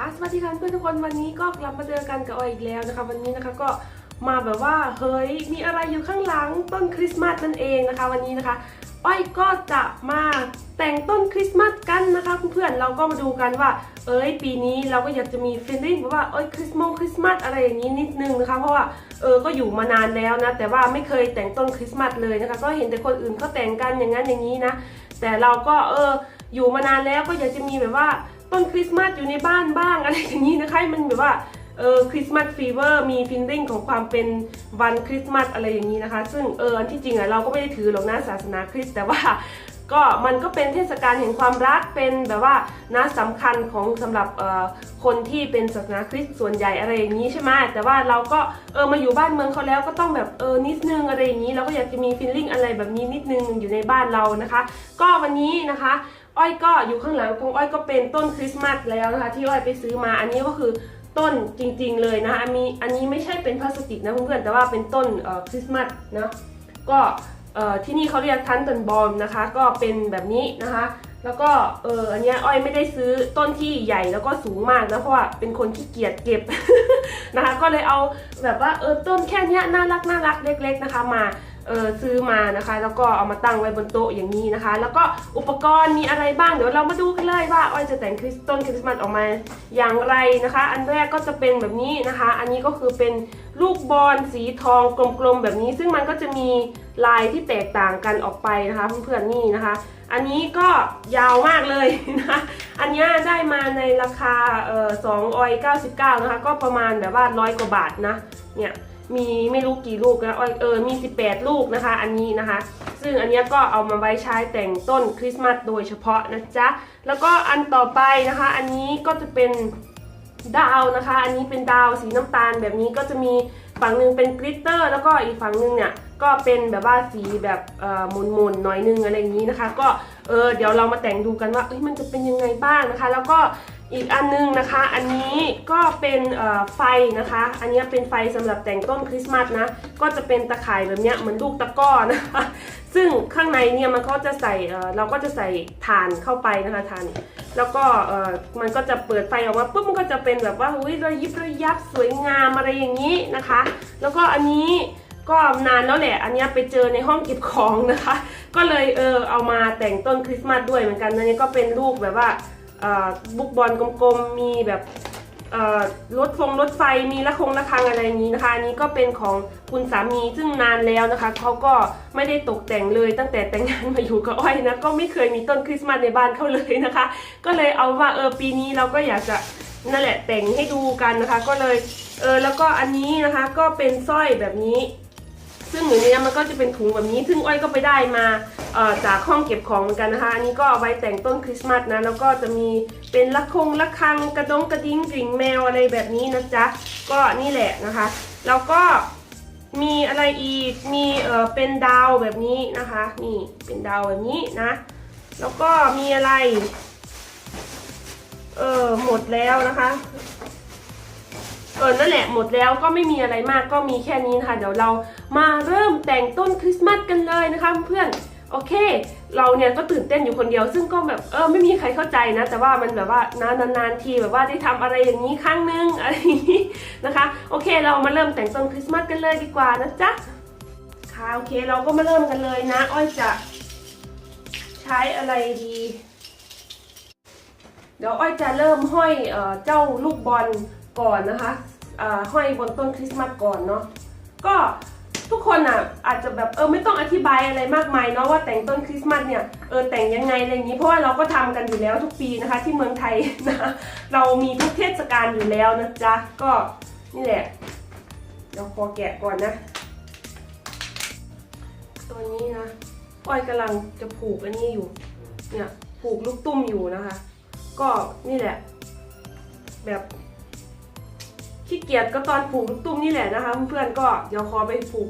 ค่ะสวัสดีค่ะเพื่อนทุกคนวันนี้ก็กลับมาเจอกันกับออยอีกแล้วนะคะ วันนี้นะคะก็มาแบบว่าเฮ้ยมีอะไรอยู่ข้างหลังต้นคริสต์มาสนั่นเองนะคะ วันนี้นะคะอ้อยก็จะมาแต่งต้นคริสต์มาสกันนะคะเพื่อนๆเราก็มาดูกันว่า เอ้ยปีนี้เราก็อยากจะมีฟีลลิ่งแบบว่าเอ้ยคริสต์มงคริสต์มาสอะไรอย่างนี้นิดนึงนะคะ เพราะว่าเออก็อยู่มานานแล้วนะ แต่ว่าไม่เคยแต่งต้นคริสต์มาสเลยนะคะ ก็เห็นแต่คนอื่นเขาแต่งกันอย่างนั้นอย่างนี้นะ แต่เราก็เอออยู่มานานแล้วก็อยากจะมีแบบว่า ต้นคริสต์มาสอยู่ในบ้านบ้างอะไรอย่างนี้นะคะให้มันแบบว่าเออคริสต์มาสฟีเวอร์มีฟิลลิ่งของความเป็นวันคริสต์มาสอะไรอย่างนี้นะคะ ซึ่งเอออันที่จริงอะเราก็ไม่ได้ถือหรอกนะศาสนาคริสต์แต่ว่าก็มันก็เป็นเทศกาลแห่งความรักเป็นแบบว่านะสำคัญของสำหรับเออคนที่เป็นศาสนาคริสต์ส่วนใหญ่อะไรอย่างนี้ใช่ไหมแต่ว่าเราก็เออมาอยู่บ้านเมืองเขาแล้วก็ต้องแบบเออนิดนึงอะไรอย่างนี้เราก็อยากจะมีฟีลลิ่งอะไรแบบนี้นิดนึงอยู่ในบ้านเรานะคะ ก็วันนี้นะคะ อ้อยก็อยู่ข้างหลังของอ้อยก็เป็นต้นคริสต์มาสแล้วนะคะ ที่อ้อยไปซื้อมาอันนี้ก็คือต้นจริง ๆ เลยนะคะอันนี้อันนี้ไม่ใช่เป็นพลาสติกนะเพื่อนๆแต่ว่าเป็นต้นคริสต์มาสนะก็ที่นี่เขาเรียกทันตันบอมนะคะ ก็เป็นแบบนี้นะคะ แล้วก็เอออันนี้อ้อยไม่ได้ซื้อต้นที่ใหญ่แล้วก็สูงมากนะเพราะว่าเป็นคนขี้เกียจเก็บนะคะ ก็เลยเอาแบบว่าเออต้นแค่นี้น่ารักน่ารักเล็ก ๆนะคะมา เออซื้อมานะคะ แล้วก็เอามาตั้งไว้บนโต๊ะอย่างนี้นะคะ แล้วก็อุปกรณ์มีอะไรบ้างเดี๋ยวเรามาดูกันเลยว่าอ้อยจะแต่งคริสต้นคริสต์มาสออกมาอย่างไรนะคะ อันแรกก็จะเป็นแบบนี้นะคะ อันนี้ก็คือเป็นลูกบอลสีทองกลมๆแบบนี้ ซึ่งมันก็จะมีลายที่แตกต่างกันออกไปนะคะเพื่อนๆนี่นะคะ อันนี้ก็ยาวมากเลยนะอันนี้ได้มาในราคาเอ่อสองออยเก้าสิบเก้านะคะ ก็ประมาณแบบว่าร้อยกว่าบาทนะเนี่ย มีไม่รู้กี่ลูกนะอ้อยเออมี 18 ลูกนะคะ อันนี้นะคะ ซึ่งอันนี้ก็เอามาไว้ใช้แต่งต้นคริสต์มาสโดยเฉพาะนะจ๊ะ แล้วก็อันต่อไปนะคะ อันนี้ก็จะเป็นดาวนะคะ อันนี้เป็นดาวสีน้ำตาลแบบนี้ก็จะมีฝั่งหนึ่งเป็นกลิตเตอร์ แล้วก็อีกฝั่งหนึ่งเนี่ยก็เป็นแบบว่าสีแบบเอ่อหมุนๆหน่อยนึงอะไรอย่างนี้นะคะ ก็เออเดี๋ยวเรามาแต่งดูกันว่าเอ้ยมันจะเป็นยังไงบ้างนะคะ แล้วก็ อีกอันนึงนะคะ อันนี้ก็เป็นไฟนะคะ อันนี้เป็นไฟสำหรับแต่งต้นคริสต์มาสนะ ก็จะเป็นตะข่ายแบบเนี้ยเหมือนลูกตะก้อนะคะ ซึ่งข้างในเนี่ยมันก็จะใส่เราก็จะใส่ถ่านเข้าไปนะคะถ่าน แล้วก็มันก็จะเปิดไฟออกมาปุ๊บมันก็จะเป็นแบบว่าอุ้ยระยิบระยับสวยงามอะไรอย่างนี้นะคะ แล้วก็อันนี้ก็นานแล้วแหละ อันนี้ไปเจอในห้องเก็บของนะคะ ก็เลยเออเอามาแต่งต้นคริสต์มาสด้วยเหมือนกันอันนี้ก็เป็นลูกแบบว่า บุกบอลกลมๆ มีแบบรถฟงรถไฟมีละคงละคังอะไรอย่างนี้นะคะอันนี้ก็เป็นของคุณสามีซึ่งนานแล้วนะคะเขาก็ไม่ได้ตกแต่งเลยตั้งแต่แต่งงานมาอยู่กับอ้อยนะก็ไม่เคยมีต้นคริสต์มาสในบ้านเขาเลยนะคะ ก็เลยเอาว่าเออปีนี้เราก็อยากจะนั่นแหละแต่งให้ดูกันนะคะ ก็เลยเออแล้วก็อันนี้นะคะก็เป็นสร้อยแบบนี้ ซึ่งอยู่ในนี้มันก็จะเป็นถุงแบบนี้ ซึ่งอ้อยก็ไปได้มา เอ่อจากห้องเก็บของเหมือนกันนะคะอันนี้ก็เอาไว้แต่งต้นคริสต์มาสนะแล้วก็จะมีเป็นละคงละคังกระดงกระดิ้งกริ่งแมวอะไรแบบนี้นะจ๊ะก็นี่แหละนะคะแล้วก็มีอะไรอีกมีเอ่อเป็นดาวแบบนี้นะคะนี่เป็นดาวแบบนี้นะแล้วก็มีอะไรเออหมดแล้วนะคะเออนั่นแหละหมดแล้วก็ไม่มีอะไรมากก็มีแค่นี้นะคะเดี๋ยวเรามาเริ่มแต่งต้นคริสต์มาสกันเลยนะคะเพื่อน โอเค เราเนี่ยก็ตื่นเต้นอยู่คนเดียว ซึ่งก็แบบเออไม่มีใครเข้าใจนะ แต่ว่ามันแบบว่านานๆทีแบบว่าได้ทำอะไรอย่างนี้ครั้งหนึงอะไรนะคะ โอเค เรามาเริ่มแต่งต้นคริสต์มาสกันเลยดีกว่านะจ๊ะค่ะโอเคเราก็มาเริ่มกันเลยนะ อ้อยจะใช้อะไรดี เดี๋ยวอ้อยจะเริ่มห้อยเออเจ้าลูกบอลก่อนนะคะห้อยบนต้นคริสต์มาสก่อนเนาะก็ คนอะอาจจะแบบเออไม่ต้องอธิบายอะไรมากมายเนาะว่าแต่งต้นคริสต์มาสเนี่ยเออแต่งยังไงอะไรอย่างนี้เพราะว่าเราก็ทำกันอยู่แล้วทุกปีนะคะ ที่เมืองไทยนะเรามีทุกเทศกาลอยู่แล้วนะจ๊ะก็นี่แหละเดี๋ยวขอแกะก่อนนะ ตัวนี้นะอ้อยกำลังจะผูกอันนี้อยู่เนี่ยผูกลูกตุ้มอยู่นะคะ ก็นี่แหละ แบบขี้เกียจก็ตอนผูกลูกตุ้มนี่แหละนะคะ เพื่อนๆก็เดี๋ยวขอไปผูก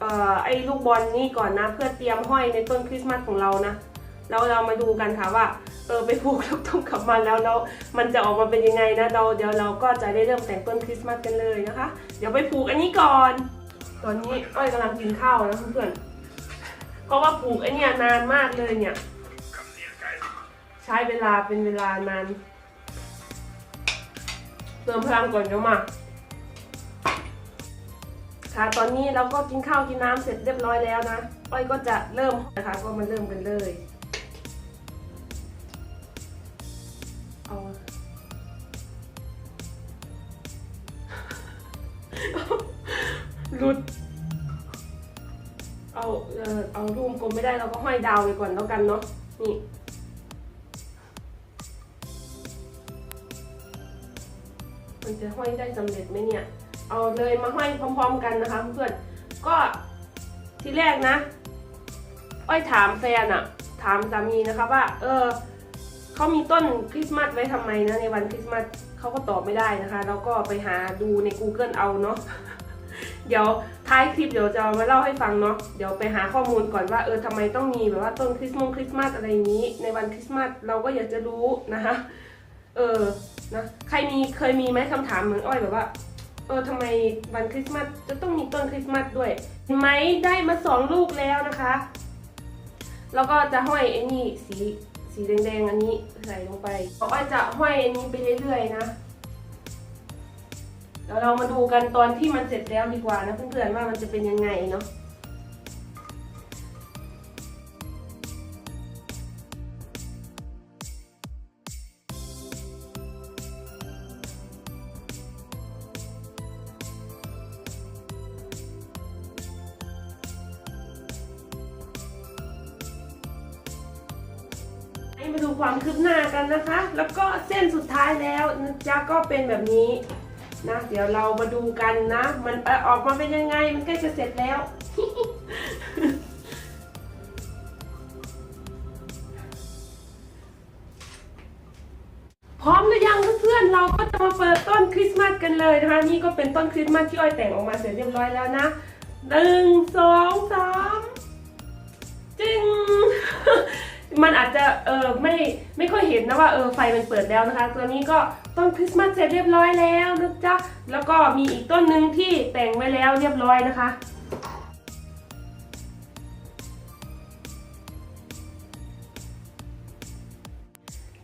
เอ่อไอ้ลูกบอลนี่ก่อนนะ เพื่อเตรียมห้อยในต้นคริสต์มาสของเรานะแล้วเรามาดูกันค่ะว่าเออไปผูกลูกตุ้มกับมันแล้วแล้วมันจะออกมาเป็นยังไงนะเราเดี๋ยวเราก็จะได้เริ่มแต่งต้นคริสต์มาสกันเลยนะคะ เดี๋ยวไปผูกอันนี้ก่อน ตอนนี้อ้อยกำลังกินข้าวนะเพื่อนๆเพราะว่าผูกไอ้เนี่ยนานมากเลยเนี่ย ใช้เวลาเป็นเวลานานเติมพลังก่อนเดี๋ยวมา ค่ะ ตอนนี้เราก็กินข้าวกินน้ำเสร็จเรียบร้อยแล้วนะอ้อยก็จะเริ่มนะคะ ก็มาเริ่มกันเลยเอารุดเอาเออเอารูมกลมไม่ได้เราก็ห้อยดาวไปก่อนแล้วกันเนาะนี่มันจะห้อยได้สำเร็จไหมเนี่ย เอาเลยมาห้อยพร้อม ๆ กันนะคะเพื่อนก็ทีแรกนะ อ้อยถามแฟนอะถามสามีนะคะว่า เออเขามีต้นคริสต์มาสไว้ทำไมนะในวันคริสต์มาสเขาก็ตอบไม่ได้นะคะแล้วก็ไปหาดูใน Google เอาเนาะเดี๋ยวท้ายคลิปเดี๋ยวจะมาเล่าให้ฟังเนาะเดี๋ยวไปหาข้อมูลก่อนว่าเออทำไมต้องมีแบบว่าต้นคริสต์มงคริสต์มาสอะไรนี้ ในวันคริสต์มาสเราก็อยากจะรู้นะคะเออนะใครมีเคยมีไหมคำถามเหมือนอ้อยแบบว่า เออทำไมวันคริสต์มาสจะต้องมีต้นคริสต์มาสด้วยเห็นไหมได้มาสองลูกแล้วนะคะ แล้วก็จะห้อยไอ้นี่สีสีแดงๆอันนี้ใส่ลงไปอ้อยจะห้อยอันนี้ไปเรื่อยๆนะแล้วเรามาดูกันตอนที่มันเสร็จแล้วดีกว่านะเพื่อนๆว่ามันจะเป็นยังไงเนาะ ความคืบหน้ากันนะคะ แล้วก็เส้นสุดท้ายแล้วนะจ๊ะก็เป็นแบบนี้นะ เดี๋ยวเรามาดูกันนะ มันออออกมาเป็นยังไง มันใกล้จะเสร็จแล้ว พร้อมหรือยังเพื่อนๆ เราก็จะมาเปิดต้นคริสต์มาสกันเลยนะคะ นี่ก็เป็นต้นคริสต์มาสที่อ้อยแต่งออกมาเสร็จเรียบร้อยแล้วนะหนึ่งสองสามจึง มันอาจจะเออไม่ไม่ค่อยเห็นนะว่าเออไฟมันเปิดแล้วนะคะ ตัวนี้ก็ต้นคริสต์มาสเสร็จเรียบร้อยแล้วนะจ๊ะแล้วก็มีอีกต้นหนึ่งที่แต่งไว้แล้วเรียบร้อยนะคะ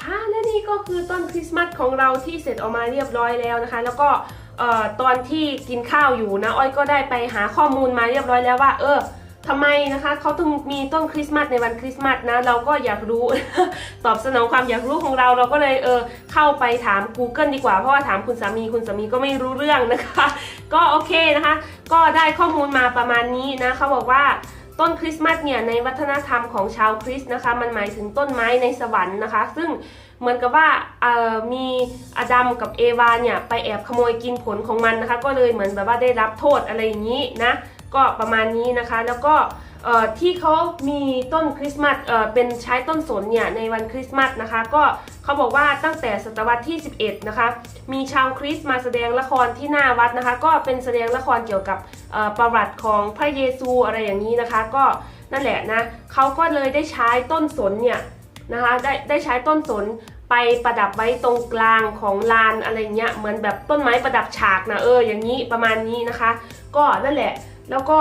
ค่ะและนี่ก็คือต้นคริสต์มาสของเราที่เสร็จออกมาเรียบร้อยแล้วนะคะ แล้วก็เอ่อตอนที่กินข้าวอยู่นะอ้อยก็ได้ไปหาข้อมูลมาเรียบร้อยแล้วว่า เออ ทำไมนะคะเขาถึงมีต้นคริสต์มาสในวันคริสต์มาสนะ เราก็อยากรู้ ตอบสนองความอยากรู้ของเราเราก็เลยเออเข้าไปถาม Google ดีกว่า เพราะว่าถามคุณสามีคุณสามีก็ไม่รู้เรื่องนะคะ ก็โอเคนะคะ ก็ได้ข้อมูลมาประมาณนี้นะเขาบอกว่าต้นคริสต์มาสเนี่ยในวัฒนธรรมของชาวคริสต์นะคะ มันหมายถึงต้นไม้ในสวรรค์นะคะ ซึ่งเหมือนกับว่ามีอดัมกับเอวาเนี่ยไปแอบขโมยกินผลของมันนะคะ ก็เลยเหมือนแบบว่าได้รับโทษอะไรอย่างนี้นะ ก็ประมาณนี้นะคะ แล้วก็ที่เขามีต้นคริสต์มาสเป็นใช้ต้นสนเนี่ยในวันคริสต์มาสนะคะ ก็เขาบอกว่าตั้งแต่ศตวรรษที่ 11 นะคะ มีชาวคริสต์มาแสดงละครที่หน้าวัดนะคะ ก็เป็นแสดงละครเกี่ยวกับประวัติของพระเยซูอะไรอย่างนี้นะคะ ก็นั่นแหละนะเขาก็เลยได้ใช้ต้นสนเนี่ยนะคะได้ได้ใช้ต้นสนไปประดับไว้ตรงกลางของลานอะไรเงี้ยเหมือนแบบต้นไม้ประดับฉากนะเอออย่างนี้ประมาณนี้นะคะ ก็นั่นแหละ แล้วก็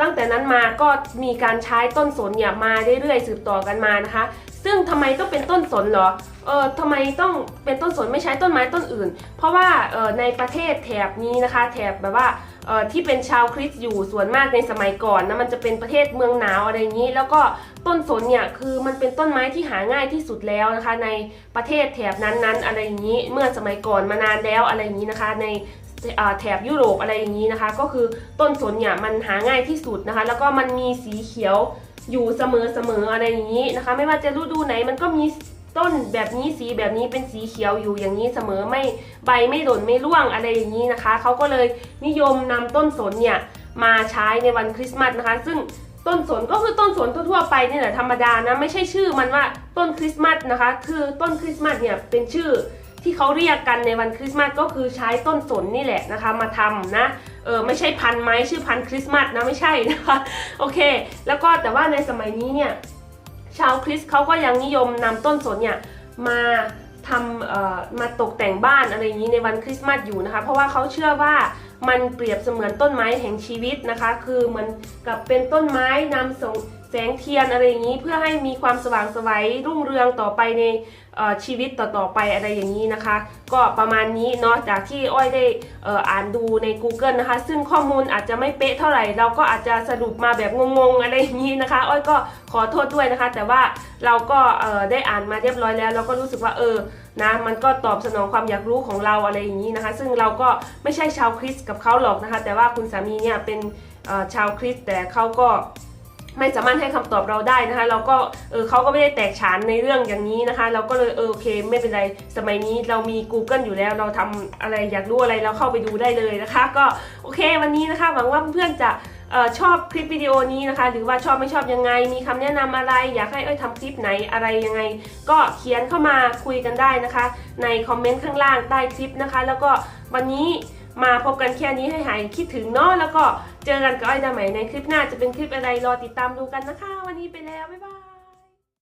ตั้งแต่นั้นมาก็มีการใช้ต้นสนเนี่ยมาเรื่อยๆสืบต่อกันมานะคะ ซึ่งทำไมต้องเป็นต้นสนเหรอเออทำไมต้องเป็นต้นสนไม่ใช้ต้นไม้ต้นอื่น เพราะว่าเออในประเทศแถบนี้นะคะ แถบแบบว่าเออที่เป็นชาวคริสต์อยู่ส่วนมากในสมัยก่อนนะมันจะเป็นประเทศเมืองหนาวอะไรอย่างนี้ แล้วก็ต้นสนเนี่ยคือมันเป็นต้นไม้ที่หาง่ายที่สุดแล้วนะคะ ในประเทศแถบนั้นๆ อะไรอย่างนี้ เมื่อสมัยก่อนมานานแล้วอะไรอย่างนี้นะคะ ใน แถบยุโรปอะไรอย่างนี้นะคะ ก็คือต้นสนเนี่ยมันหาง่ายที่สุดนะคะ แล้วก็มันมีสีเขียวอยู่เสมอเสมอะไรอย่างนี้นะคะ ไม่ว่าจะฤดูไหนมันก็มีต้นแบบนี้สีแบบนี้เป็นสีเขียวอยู่อย่างนี้เสมอไม่ใบไม่หล่นไม่ร่วงอะไรอย่างนี้นะคะเขาก็เลยนิยมนำต้นสนเนี่ยมาใช้ในวันคริสต์มาสนะคะ ซึ่งต้นสนก็คือต้นสนทั่วๆไปนี่แหละธรรมดานะไม่ใช่ชื่อมันว่าต้นคริสต์มาสนะคะ คือต้นคริสต์มาสเนี่ยเป็นชื่อ ที่เขาเรียกกันในวันคริสต์มาสก็คือใช้ต้นสนนี่แหละนะคะ มาทำนะเออไม่ใช่พันไม้ชื่อพันคริสต์มาสนะไม่ใช่นะคะโอเค แล้วก็แต่ว่าในสมัยนี้เนี่ยชาวคริสต์เขาก็ยังนิยมนำต้นสนเนี่ยมาทำเอ่อมาตกแต่งบ้านอะไรอย่างนี้ในวันคริสต์มาสอยู่นะคะ เพราะว่าเขาเชื่อว่ามันเปรียบเสมือนต้นไม้แห่งชีวิตนะคะ คือเหมันกับเป็นต้นไม้นำส่ง แสงเทียนอะไรอย่างนี้เพื่อให้มีความสว่างไสวัยรุ่งเรืองต่อไปในชีวิตต่อๆไปอะไรอย่างนี้นะคะ ก็ประมาณนี้เนาะจากที่อ้อยได้อ่ออ่านดูใน Google นะคะ ซึ่งข้อมูลอาจจะไม่เป๊ะเท่าไหร่ เราก็อาจจะสรุปมาแบบงงๆอะไรอย่างนี้นะคะ อ้อยก็ขอโทษด้วยนะคะ แต่ว่าเราก็ได้อ่านมาเรียบร้อยแล้ว เราก็รู้สึกว่าเออนะมันก็ตอบสนองความอยากรู้ของเราอะไรอย่างนี้นะคะ ซึ่งเราก็ไม่ใช่ชาวคริสต์กับเขาหรอกนะคะ แต่ว่าคุณสามีเนี่ยเป็นชาวคริสต์แต่เขาก็ ไม่สามารถให้คำตอบเราได้นะคะ เราก็เออเขาก็ไม่ได้แตกฉานในเรื่องอย่างนี้นะคะ เราก็เลยเออโอเค ไม่เป็นไรสมัยนี้เรามี Google อยู่แล้ว เราทำอะไรอยากรู้อะไรเราเข้าไปดูได้เลยนะคะ ก็โอเควันนี้นะคะหวังว่าเพื่อนจะออชอบคลิปวิดีโอนี้นะคะ หรือว่าชอบไม่ชอบยังไง มีคำแนะนำอะไร อยากให้เอ้ยทำคลิปไหนอะไรยังไง ก็เขียนเข้ามาคุยกันได้นะคะ ในคอมเมนต์ข้างล่างใต้คลิปนะคะ แล้วก็วันนี้ มาพบกันแค่นี้ให้หายคิดถึงเนาะแล้วก็เจอกันกับอ้อยดาใหม่ในคลิปหน้าจะเป็นคลิปอะไรรอติดตามดูกันนะคะ วันนี้ไปแล้ว บ๊ายบาย